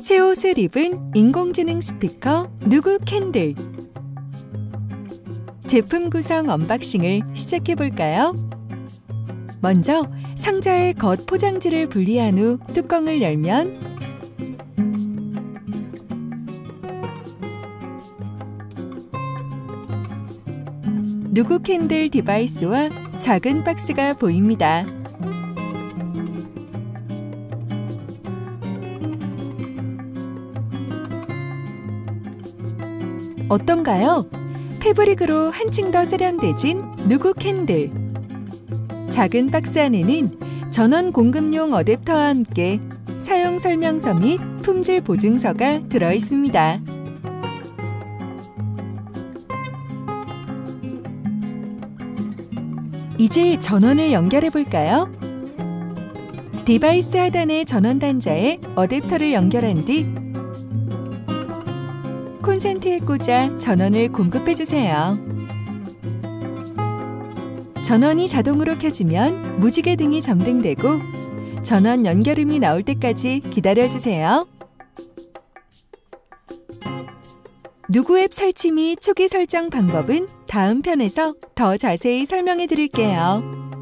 새 옷을 입은 인공지능 스피커 누구 캔들 제품 구성 언박싱을 시작해 볼까요? 먼저 상자의 겉 포장지를 분리한 후 뚜껑을 열면 누구 캔들 디바이스와 작은 박스가 보입니다. 어떤가요? 패브릭으로 한층 더 세련돼진 누구 캔들. 작은 박스 안에는 전원 공급용 어댑터와 함께 사용 설명서 및 품질 보증서가 들어 있습니다. 이제 전원을 연결해 볼까요? 디바이스 하단의 전원 단자에 어댑터를 연결한 뒤 콘센트에 꽂아 전원을 공급해 주세요. 전원이 자동으로 켜지면 무지개 등이 점등되고 전원 연결음이 나올 때까지 기다려 주세요. 누구 앱 설치 및 초기 설정 방법은 다음 편에서 더 자세히 설명해 드릴게요.